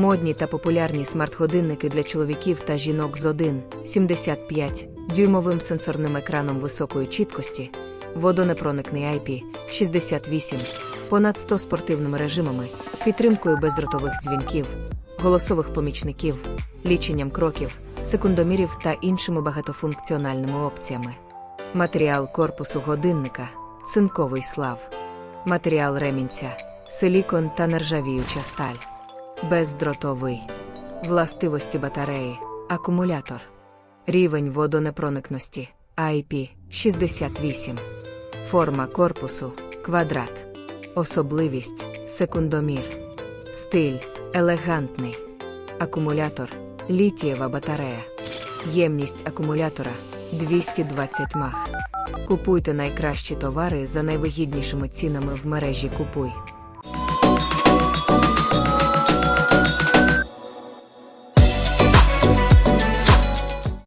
Модні та популярні смарт-годинники для чоловіків та жінок з 1, 75 дюймовим сенсорним екраном високої чіткості, водонепроникний IP 68, понад 100 спортивними режимами, підтримкою бездротових дзвінків, голосових помічників, ліченням кроків, секундомірів та іншими багатофункціональними опціями. Матеріал корпусу годинника цинковий слав, матеріал ремінця, силікон та нержавіюча сталь. Бездротовий. Властивості батареї. Акумулятор. Рівень водонепроникності. IP 68. Форма корпусу. Квадрат. Особливість. Секундомір. Стиль. Елегантний. Акумулятор. Літієва батарея. Ємність акумулятора 220 мах. Купуйте найкращі товари за найвигіднішими цінами в мережі Купуй.